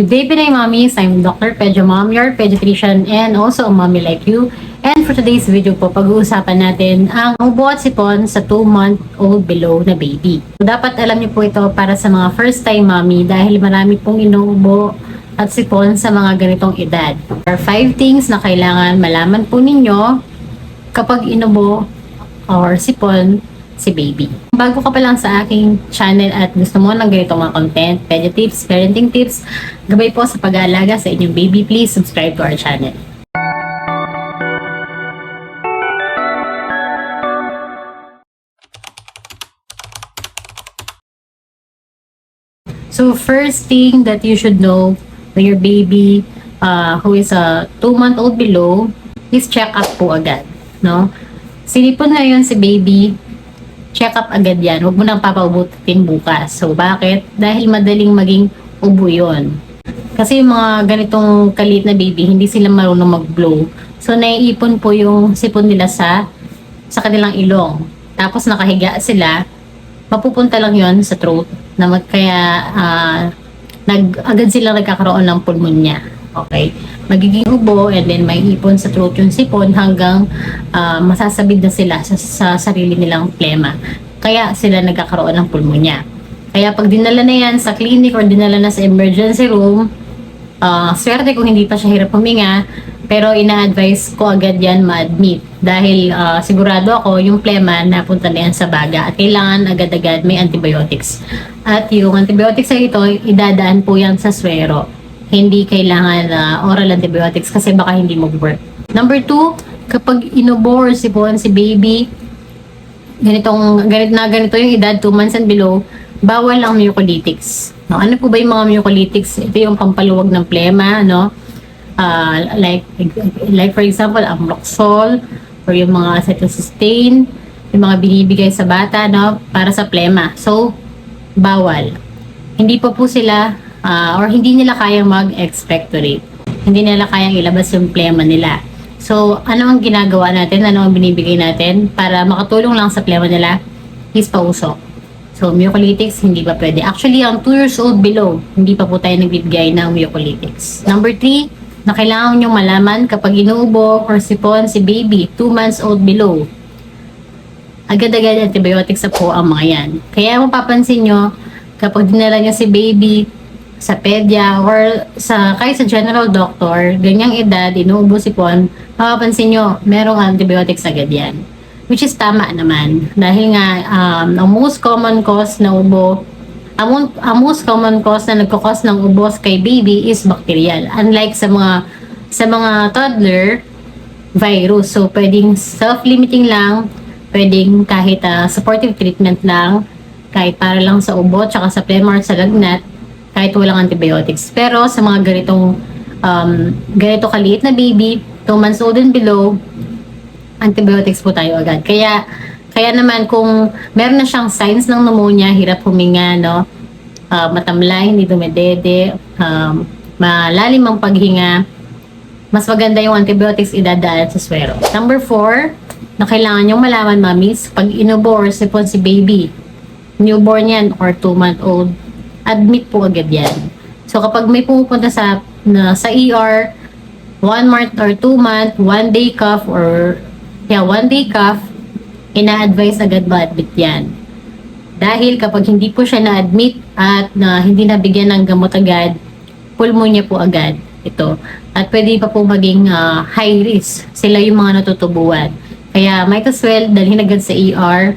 Good day, Pinay Mommies. I'm Dr. Pedro Mom, your pediatrician and also a mommy like you. And for today's video po, pag-uusapan natin ang ubo at sipon sa 2-month-old below na baby. Dapat alam niyo po ito para sa mga first-time mommy dahil marami pong inuubo at sipon sa mga ganitong edad. There are 5 things na kailangan malaman po ninyo kapag inubo or sipon si baby. Bago ka pa lang sa aking channel at gusto mo ng ganitong mga content, pedia tips, parenting tips, gabay po sa pag-aalaga sa inyong baby, please subscribe to our channel. So first thing that you should know when your baby uh, who is a 2-month-old below is check up po agad. No? Sinipon ngayon si baby, check up agad yan. Huwag mo nang papaubutin bukas. So, bakit? Dahil madaling maging ubo yun. Kasi yung mga ganitong kalit na baby, hindi sila marunong mag-blow. So, naiipon po yung sipon nila sa sa kanilang ilong. Tapos nakahiga sila, mapupunta lang yon sa throat na mag, kaya ah, nag, agad sila nagkakaroon ng pulmonya. Okay? Magiging ubo and then may ipon sa throat yung sipon hanggang ah, masasabid na sila sa, sa sarili nilang plema. Kaya sila nagkakaroon ng pulmonya. Kaya pag dinala na yan sa clinic or dinala na sa emergency room, ah, swerte kung hindi pa siya hirap huminga, pero ina-advise ko agad yan ma-admit. Dahil ah, sigurado ako yung plema napunta na yan sa baga at kailangan agad-agad may antibiotics. At yung antibiotics na ito, idadaan po yan sa swero. Hindi kailangan ah, oral antibiotics kasi baka hindi mag-work. Number two, kapag inubo or sipon si baby, ganitong ganit na ganito yung edad 2 months and below, bawal ang mucolytics. No, ano po ba yung mga mucolytics? Ito yung pampaluwag ng plema, no? Ah, like like for example, amloxol or yung mga acetylcysteine, yung mga binibigay sa bata, no, para sa plema. So, bawal. Hindi pa po sila ah, or hindi nila kayang mag-expectorate. Hindi nila kayang ilabas yung plema nila. So, ano ang ginagawa natin? Ano ang binibigay natin para makatulong lang sa plema nila? Is pausok. So, mucolytics, hindi pa pwede. Actually, ang 2 years old below, hindi pa po tayo nagbibigay ng mucolytics. Number 3, na kailangan nyo malaman kapag inuubo or sipon si baby, 2 months old below, agad-agad antibiotics sa po ang mga yan. Kaya mapapansin nyo, kapag dinala nyo si baby sa pedya or sa kahit sa general doctor, ganyang edad, inuubo si Pon, mapapansin nyo, merong antibiotics agad yan. Which is tama naman. Dahil nga, um, ang most common cause na ubo, ang, ang most common cause na nagkakos ng ubos kay baby is bacterial. Unlike sa mga sa mga toddler, virus. So, pwedeng self-limiting lang, pwedeng kahit ah, supportive treatment lang, kahit para lang sa ubo, tsaka sa or sa lagnat, kahit walang antibiotics. Pero sa mga ganitong um, ganito kaliit na baby, 2 months old and below, antibiotics po tayo agad. Kaya kaya naman kung meron na siyang signs ng pneumonia, hirap huminga, no? Ah, matamlay, hindi dumedede, um, malalim ang paghinga, mas maganda yung antibiotics idadaan sa swero. Number four, na kailangan yung malaman, mamis, pag inubo or sipon si baby, newborn yan or 2 month old, admit po agad yan. So kapag may pumupunta sa na, sa ER, 1 month or 2 month, 1 day cough or yeah, 1 day cough, ina-advise agad ma-admit yan. Dahil kapag hindi po siya na-admit at na hindi nabigyan ng gamot agad, pulmonya po agad ito. At pwede pa po maging ah, high risk. Sila yung mga natutubuan. Kaya might as well dalhin agad sa ER,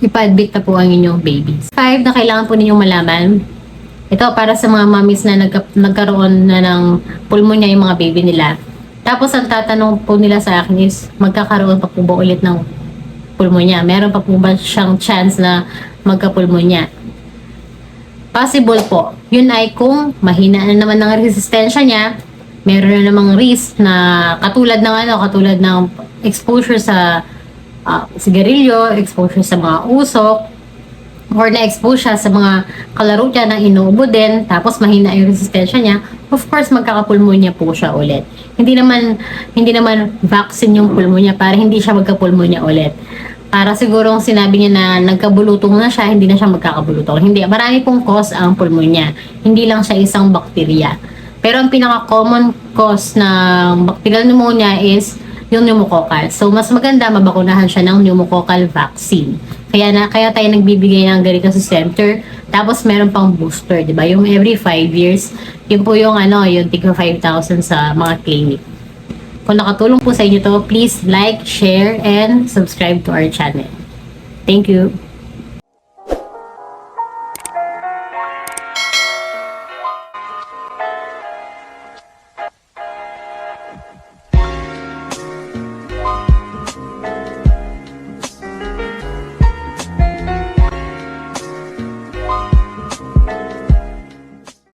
ipa-admit na po ang inyong babies. Five na kailangan po ninyong malaman. Ito para sa mga mommies na nagka- nagkaroon na ng pulmonya yung mga baby nila. Tapos ang tatanong po nila sa akin is, magkakaroon pa po ba ulit ng pulmonya? Meron pa po ba siyang chance na magka-pulmonya? Possible po. Yun ay kung mahina na naman ng resistensya niya, meron na namang risk na katulad ng ano, katulad ng exposure sa ah, sigarilyo, exposure sa mga usok, or na-expose siya sa mga kalaro niya na inuubo din, tapos mahina yung resistensya niya, of course, magkakapulmonya po siya ulit. Hindi naman, hindi naman vaccine yung pulmonya para hindi siya magkapulmonya ulit. para sigurong sinabi niya na nagkabulutong na siya, hindi na siya magkakabulutong. Hindi, marami pong cause ang pulmonya. Hindi lang siya isang bakterya. Pero ang pinaka-common cause ng bacterial pneumonia is yung pneumococcal. So, mas maganda mabakunahan siya ng pneumococcal vaccine. Kaya na kaya tayo nagbibigay ng ganito sa center. Tapos meron pang booster, 'di ba? Yung every 5 years, yun po yung ano, yung tigpa 5,000 sa mga clinic. Kung nakatulong po sa inyo to, please like, share, and subscribe to our channel. Thank you.